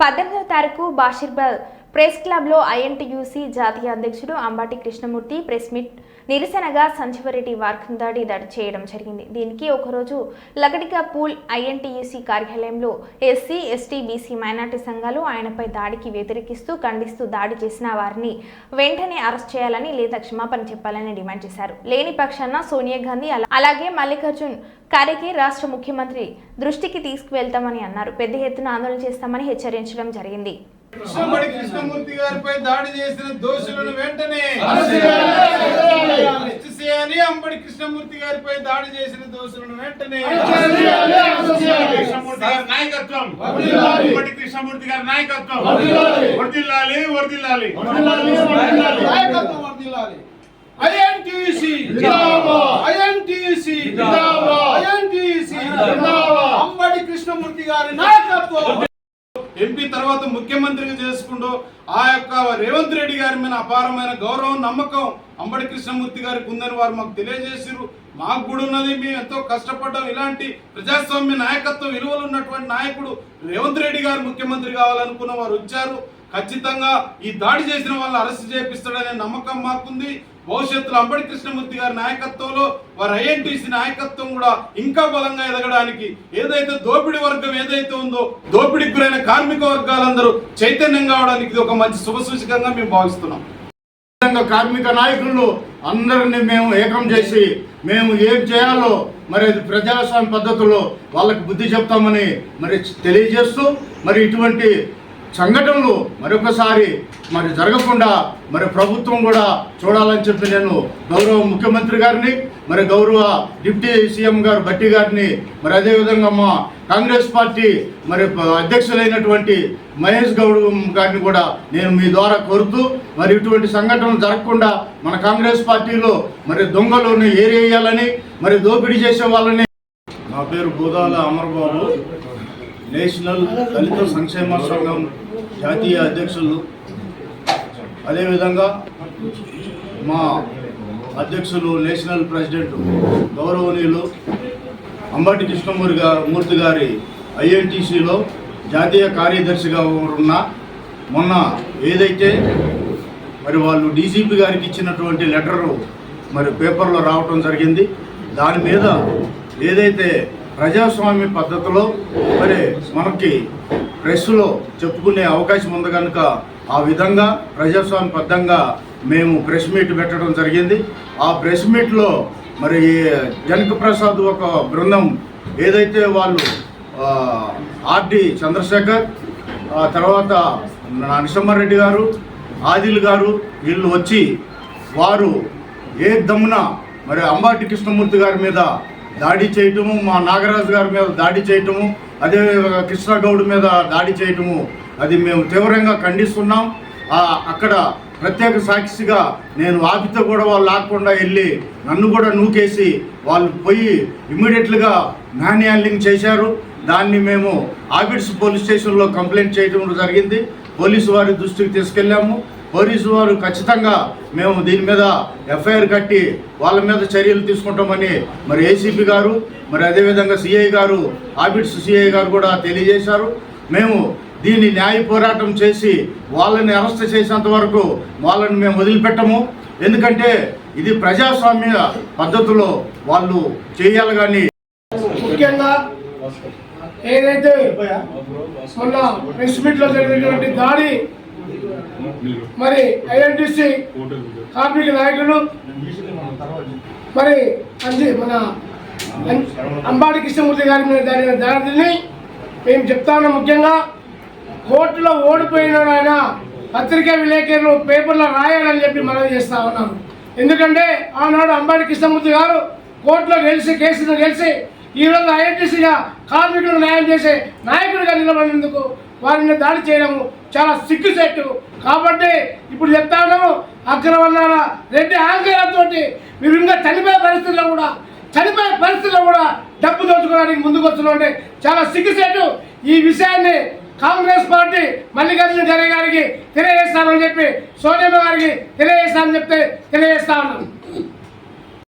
పద్దెనిమిదవ తారీఖు బాషిర్బాద్ ప్రెస్ క్లబ్లో ఐఎన్టీయూసీ జాతీయ అధ్యక్షుడు అంబాటి కృష్ణమూర్తి ప్రెస్ మీట్ నిరసనగా సంజీవరెడ్డి వార్కందాడి దాడి చేయడం జరిగింది. దీనికి ఒకరోజు లగడిగా పూల్ ఐఎన్టీయూసీ కార్యాలయంలో ఎస్సీ ఎస్టీ బీసీ మైనార్టీ సంఘాలు ఆయనపై దాడికి వ్యతిరేకిస్తూ ఖండిస్తూ దాడి చేసిన వారిని వెంటనే అరెస్ట్ చేయాలని లేదా క్షమాపణ చెప్పాలని డిమాండ్ చేశారు. లేని పక్షాన సోనియా గాంధీ అలా- అలాగే మల్లికార్జున్ ఖర్గే రాష్ట్ర ముఖ్యమంత్రి దృష్టికి తీసుకువెళ్తామని అన్నారు. పెద్ద ఎత్తున ఆందోళన చేస్తామని హెచ్చరించడం జరిగింది. కృష్ణమూర్తి గారిపై దాడి చేసిన దోషులను వెంటనే కృష్ణమూర్తి గారిపై దాడి చేసిన దోషులను వెంటనే కృష్ణమూర్తి గారి నాయకత్వం. కృష్ణమూర్తి గారి నాయకత్వం. వర్దిల్లాలి వర్దిల్లాలి నాయకత్వం INTUC అంబడి కృష్ణమూర్తి గారి నాయకత్వం. ఎంపీ తర్వాత ముఖ్యమంత్రిగా చేసుకుంటూ ఆ యొక్క రేవంత్ రెడ్డి గారి మీద అపారమైన గౌరవం నమ్మకం అంబడి కృష్ణమూర్తి గారికి ఉందని వారు మాకు తెలియజేసారు మాకు కూడా ఉన్నది మేము ఎంతో కష్టపడ్డాం. ఇలాంటి ప్రజాస్వామ్య నాయకత్వ విలువలు ఉన్నటువంటి నాయకుడు రేవంత్ రెడ్డి గారు ముఖ్యమంత్రి కావాలనుకున్న వారు వచ్చారు. ఖచ్చితంగా ఈ దాడి చేసిన వాళ్ళని అరెస్ట్ చేపిస్తాడనే నమ్మకం మాకుంది. భవిష్యత్తులో అంబడి కృష్ణమూర్తి గారి నాయకత్వంలో వారి ఐఎన్టీసీ నాయకత్వం కూడా ఇంకా బలంగా ఎదగడానికి ఏదైతే దోపిడీ వర్గం ఏదైతే ఉందో దోపిడీకి గురైన కార్మిక వర్గాలందరూ చైతన్యం కావడానికి ఇది ఒక మంచి శుభసూచకంగా మేము భావిస్తున్నాం. కార్మిక నాయకులు అందరినీ మేము ఏకం చేసి మేము ఏం చేయాలో మరి అది ప్రజాస్వామ్య పద్ధతిలో వాళ్ళకి బుద్ధి చెప్తామని మరి తెలియజేస్తూ మరి ఇటువంటి సంఘటనలు మరొకసారి మరి జరగకుండా మరి ప్రభుత్వం కూడా చూడాలని చెప్పి నేను గౌరవ ముఖ్యమంత్రి గారిని మరి గౌరవ డిప్యూటీ సీఎం గారు భట్టి గారిని మరి అదేవిధంగా మా కాంగ్రెస్ పార్టీ మరి అధ్యక్షులైనటువంటి మహేష్ గౌడ్ గారిని కూడా నేను మీ ద్వారా కోరుతూ మరి ఇటువంటి సంఘటనలు జరగకుండా మన కాంగ్రెస్ పార్టీలో మరి దొంగలను ఏరేయాలని మరి దోపిడీ చేసే వాళ్ళని నా పేరు గోదాల అమర్బాబు. నేషనల్ దళిత సంక్షేమ సంఘం జాతీయ అధ్యక్షులు. అదేవిధంగా మా అధ్యక్షులు నేషనల్ ప్రెసిడెంట్ గౌరవనీయులు అంబటి కృష్ణమూరి గారు మూర్తి గారి ఐఎన్టీసీలో జాతీయ కార్యదర్శిగా ఉన్న మొన్న ఏదైతే మరి వాళ్ళు డీజీపీ గారికి ఇచ్చినటువంటి లెటరు మరి పేపర్లో రావటం జరిగింది. దాని మీద ఏదైతే ప్రజాస్వామ్య పద్ధతిలో మరి మనకి ప్రెస్లో చెప్పుకునే అవకాశం ఉంది కనుక ఆ విధంగా ప్రజాస్వామ్య బద్ధంగా మేము ప్రెస్ మీట్ పెట్టడం జరిగింది. ఆ ప్రెస్ మీట్లో మరి జనక ప్రసాద్ ఒక బృందం. ఏదైతే వాళ్ళు ఆర్డి చంద్రశేఖర్ ఆ తర్వాత నరసింహారెడ్డి గారు ఆదిల్ గారు వీళ్ళు వచ్చి వారు ఏ దమ్మున మరి అంబాటి కృష్ణమూర్తి గారి మీద దాడి చేయటము మా నాగరాజు గారి మీద దాడి చేయటము అదే కృష్ణగౌడ్ మీద దాడి చేయటము అది మేము తీవ్రంగా ఖండిస్తున్నాం. అక్కడ ప్రత్యేక సాక్షిగా నేను ఆపితే కూడా వాళ్ళు లాక్కుండా వెళ్ళి నన్ను కూడా నూకేసి వాళ్ళు పోయి ఇమ్మీడియట్లుగా మ్యాన్ హ్యాండ్లింగ్ చేశారు. దాన్ని మేము ఆబిడ్స్ పోలీస్ స్టేషన్లో కంప్లైంట్ చేయడం జరిగింది. పోలీసు వారి దృష్టికి తీసుకెళ్ళాము. పోలీసు వారు ఖచ్చితంగా మేము దీని మీద ఎఫ్ఐఆర్ కట్టి వాళ్ళ మీద చర్యలు తీసుకుంటామని మరి ఏసీపీ గారు మరి అదేవిధంగా సిఐ గారు ఆబిడ్స్ సిఐ గారు కూడా తెలియజేశారు. మేము దీన్ని న్యాయ పోరాటం చేసి వాళ్ళని అరెస్ట్ చేసేంత వరకు వాళ్ళని మేము వదిలిపెట్టము. ఎందుకంటే ఇది ప్రజాస్వామ్య పద్ధతిలో వాళ్ళు చేయాలి కానీ ముఖ్యంగా ఏదైతే మొన్న ప్రెస్ మీట్లో జరిగినటువంటి దాడి మరి ఐఎన్టీసీ కార్మిక నాయకులు మరి మన అంబాడి కృష్ణమూర్తి గారి మీద జరిగిన దాడిని మేము చెప్తా ఉన్నాం ముఖ్యంగా. కోర్టులో ఓడిపోయినాడు ఆయన. పత్రికా విలేకరులు పేపర్లో రాయాలని చెప్పి మనం చేస్తా ఉన్నాను ఎందుకంటే ఆనాడు అంబాడి కృష్ణమూర్తి గారు కోర్టులో గెలిచి కేసును గెలిచి ఈరోజు ఐఎన్టీసీగా కార్మికులు న్యాయం చేసే నాయకుడిగా నిలబడినందుకు వారిని దాడి చేయడము చాలా సిగ్గుసేట్టు కాబట్టి ఇప్పుడు చెప్తాను అగ్రవర్ణాల రెడ్డి అహంకారంతో మీరు ఇంకా చనిపోయే పరిస్థితుల్లో కూడా చనిపోయే పరిస్థితుల్లో కూడా డబ్బు దోచుకోవడానికి ముందుకు వస్తున్నాం అంటే చాలా సిగ్గుసేటు ఈ విషయాన్ని కాంగ్రెస్ పార్టీ మల్లికార్జున ఖర్గే గారికి తెలియజేస్తామని చెప్పి సోనియమ్మ గారికి తెలియజేస్తామని చెప్తే తెలియజేస్తా ఉన్నాం.